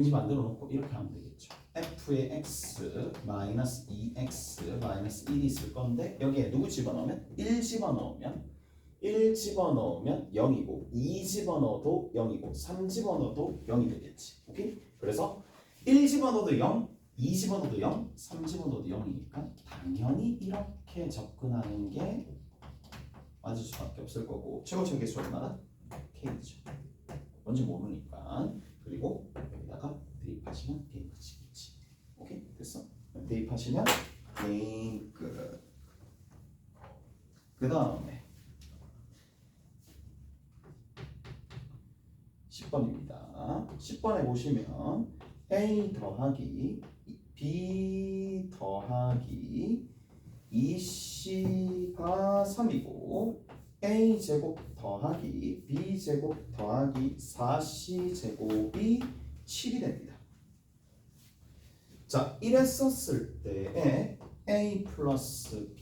등식 만들어 놓고 이렇게 하면 되겠죠. f의 x 마이너스 2x 마이너스 1이 있을 건데 여기에 누구 집어넣으면 1 집어넣으면 1 집어넣으면 0이고 2 집어넣어도 0이고 3 집어넣어도 0이 되겠지. 오케이? 그래서 1 집어넣어도 0, 2 집어넣어도 0, 3 집어넣어도 0이니까 당연히 이렇게 접근하는 게 맞을 수밖에 없을 거고 최고점 개수 얼마나? k죠. 뭔지 모르니까 그리고 여기다가 대입하시면 게임 끝이겠지. 오케이 됐어? 대입하시면 게임 끝. 그 다음에 10번입니다. 10번에 보시면 a 더하기 b 더하기 2c가 3이고 a 제곱 더하기 b 제곱 더하기 4c 제곱이 7이 됩니다. 자, 이랬었을 때에 a 플러스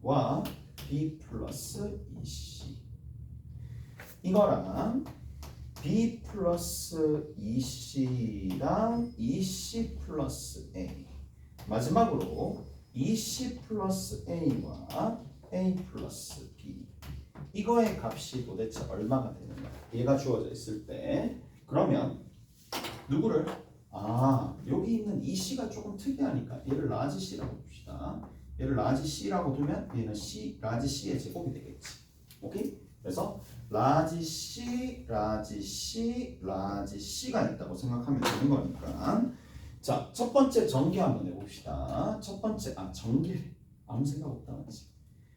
b와 b 플러스 2c 이거랑 b 플러스 2c랑 2c 플러스 a. 마지막으로 2c 플러스 a와 a 플러스 b. 이거의 값이 도대체 얼마가 되느냐? 얘가 주어져 있을 때 그러면 누구를 아 여기 있는 이 c가 조금 특이하니까 얘를 라지 c라고 봅시다. 얘를 라지 c라고 두면 얘는 c 라지 c의 제곱이 되겠지. 오케이? 그래서 라지 c 라지 c 라지 c가 있다고 생각하면 되는 거니까. 자 첫 번째 전개 한번 해봅시다. 첫 번째 아 전개. 아무 생각 없다 맞지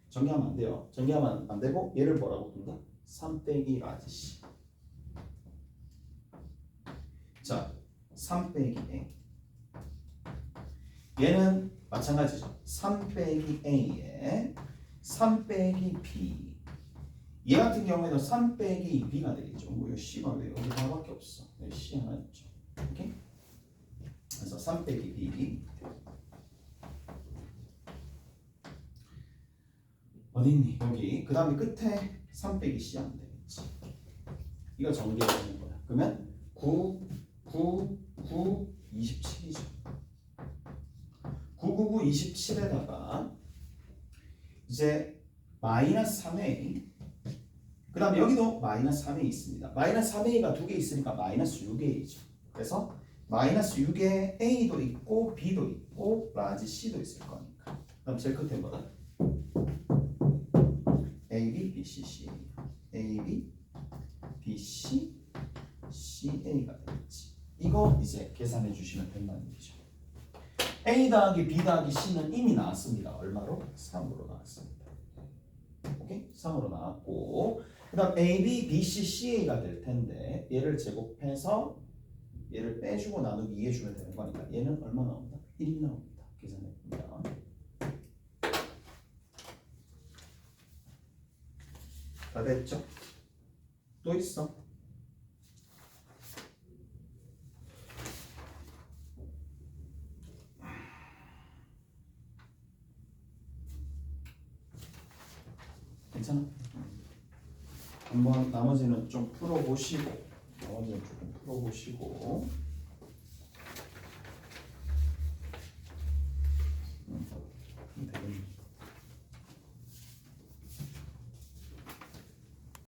전개하면 안 돼요. 전개하면 안 되고 얘를 뭐라고 둔다? 3 빼기 라지 c. 자, 3 빼기 A. 얘는 마찬가지죠. 3 빼기 A에 3 빼기 B. 얘 같은 경우에는 3 빼기 B가 되겠죠. 뭐, 이 C가 왜 여기 하나밖에 없어. 여기 C 하나 있죠. 오케이? 그래서 3 빼기 B. 어디 있니? 여기. 그 다음에 끝에 3 빼기 C 하면 되겠지. 이거 전개되는 거야. 그러면 9 9, 9, 27이죠. 9, 9, 9, 27에다가 이제 마이너스 3a 그 다음에 여기도 마이너스 3a 있습니다. 마이너스 3a가 두 개 있으니까 마이너스 6a이죠. 그래서 마이너스 6에 a도 있고 b도 있고 라지 c도 있을 거니까 그럼 제일 끝에 뭐다? a, b, b, c, c a, b, b, c, c, a가 되겠지. 이거 이제 계산해 주시면 된다는 얘기죠. A 더하기 B 더하기 C는 이미 나왔습니다. 얼마로? 3으로 나왔습니다. 오케이? 3으로 나왔고 그 다음 A, B, B, C, CA가 될 텐데 얘를 제곱해서 얘를 빼주고 나누기 2 해주면 되는 거니까 얘는 얼마 나온다? 1 나옵니다. 계산해 봅니다. 다 됐죠? 또 있어? 괜찮아? 한번 나머지는 좀 풀어보시고 나머지는 조금 풀어보시고